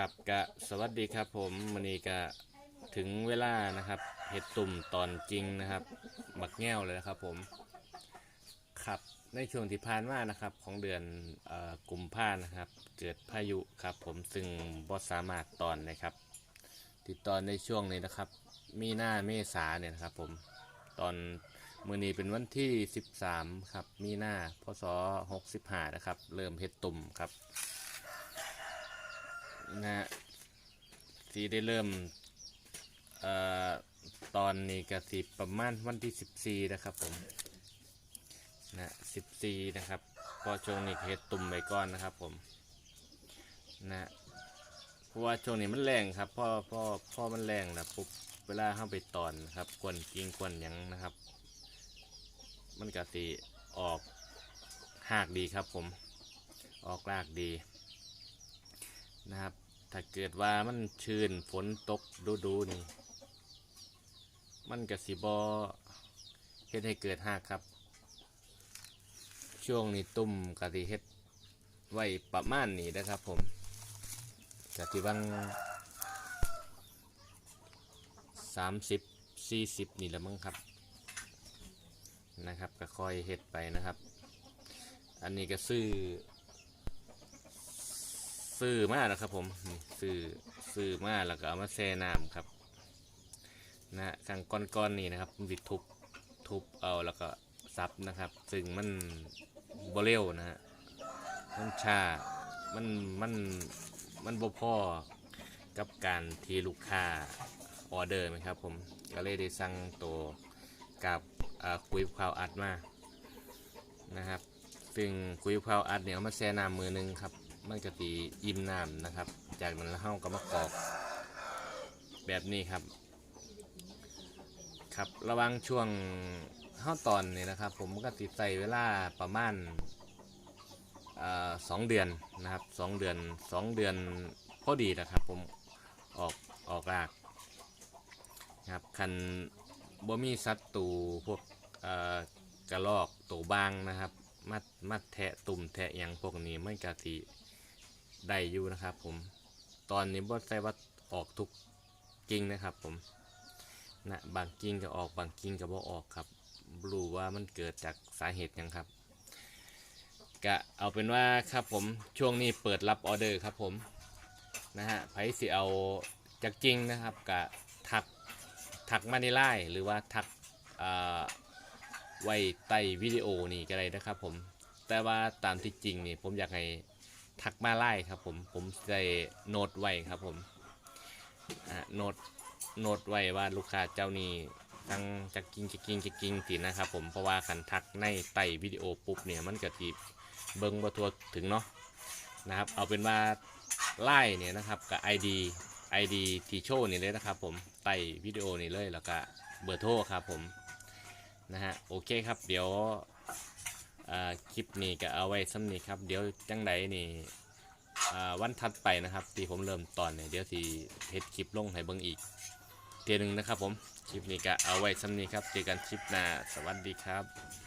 ครับกะสวัสดีครับผมมันนี้กะถึงเวลานะครับเห็ดตุ่มตอนจริงนะครับบักแง่วเลยนะครับผมครับในช่วงที่ผ่านมานะครับของเดือนอ่อกุมภานะครับ เกิดพายุครับผมซึ่งบ่สามารถตอนนะครับ ติดตอนในช่วงนี้นะครับ มีหน้าเมษาเนี่ยนะครับผมตอนมือนี้เป็นวันที่ 13 ครับ มีหน้าพศ65นะครับ เริ่มเฮ็ดตุ่มครับ นะฮะที่ได้เริ่มเอ่อตอนนี้ก็สิประมาณวันที่ 14 นะครับผมนะ14 นะครับก็ช่วงนี้เฮ็ดตุ่มไปก่อนนะครับผมนะเพราะว่าช่วงนี้มันแรงครับพ่อพ่อพ่อมันแรงนะปุ๊บเวลาเข้าไปตอนนะครับกวนกิ้งกวนยังนะครับ มันก็สิออกหากดีครับผม ออกรากดี นะครับ ถ้าเกิดว่ามันชื้นฝนตกดูดูๆนี่ มันกระสีบอเฮ็ดให้เกิดหากครับ ช่วงนี้ตุ่มกะสิเฮ็ดไว้ประมาณนี้นะครับผมกะที่บางสามสิบสี่สิบนี่แหละมั้งครับนะครับก็ค่อยเฮ็ดไปนะครับ อันนี้ก็ซื้อ ซื้อมาแล้วครับผมซื้อซื้อมาแล้วก็เอามาแช่น้ำครับนะฮะข้างก้อนๆนี่นะครับมันสิทุบทุบเอาแล้วก็ซับนะครับ ซึ่งมันบเร็วนะฮะมันชามันมันมันบ่พอกับการที่ลูกค้าออเดอร์ไหมครับผมก็เลยได้สั่งตัวกับอ่าคุยข้าวอัดมานะครับ ซึ่งคุยข้าวอัดเนี่ยเอามาแช่น้ำมือหนึงครับ มันก็ตีอิ่มน้ำนะครับ จากนั้นเราก็มากรอกแบบนี้ครับ ครับระวังช่วงเข้าตอนนี่นะครับ ผมก็ติดใส่เวลาประมาณสองเดือนนะครับสองเดือนสองเดือนพอดีนะครับ ผมออกออกรากครับคันบ่มีสัตว์ตูพวกกระรอกตัวบางนะครับ มัดมัดแทะตุ่มแทะหยังพวกนี้มันกะทิ ได้อยู่นะครับผมตอนนี้บ่ใส่ว่าออกทุกกิ่งนะครับผมนะบางกิ่งก็ออกบางกิ่งก็บ่ออกครับรู้ว่ามันเกิดจากสาเหตุยังครับก็เอาเป็นว่าครับผมช่วงนี้เปิดรับออเดอร์ครับผมนะฮะไผสิเอาจากจริงนะครับกะทักทักมาในไลน์หรือว่าทักไว้ใต้วิดีโอนี่ก็ได้นะครับผมแต่ว่าตามที่จริงนี่ผมอยากให้ ทักมาไล่ครับผม ผมจะโน้ตไว้ครับผมอ่าโน้ตโน้ตไว้ว่าลูกค้าเจ้านี้ตั้งจะกิงจะกิงจะกิงสินะครับผมเพราะว่าคันทักในใต้วิดีโอปุ๊บเนี่ยมันก็ทีเบิ้งบ่ทัวถึงเนาะนะครับ เอาเป็นว่าไล่เนี่ยนะครับกับ ID ID ที่โชว์นี่เลยนะครับผมใต้วิดีโอนี่เลยแล้วก็เบอร์โทรครับผมนะฮะโอเคครับเดี๋ยว คลิปนี้ก็เอาไว้ซ้ำนี้ครับ เดี๋ยวจังไดนี่วันถัดไปนะครับที่ผมเริ่มตอนเนี่ยเดี๋ยวสีเฮ็ดคลิปลงให้เบิ่งอีกเทียหนึงนะครับผม คลิปนี้ก็เอาไว้ซ้ำนี้ครับ เจอกันคลิปหน้า สวัสดีครับ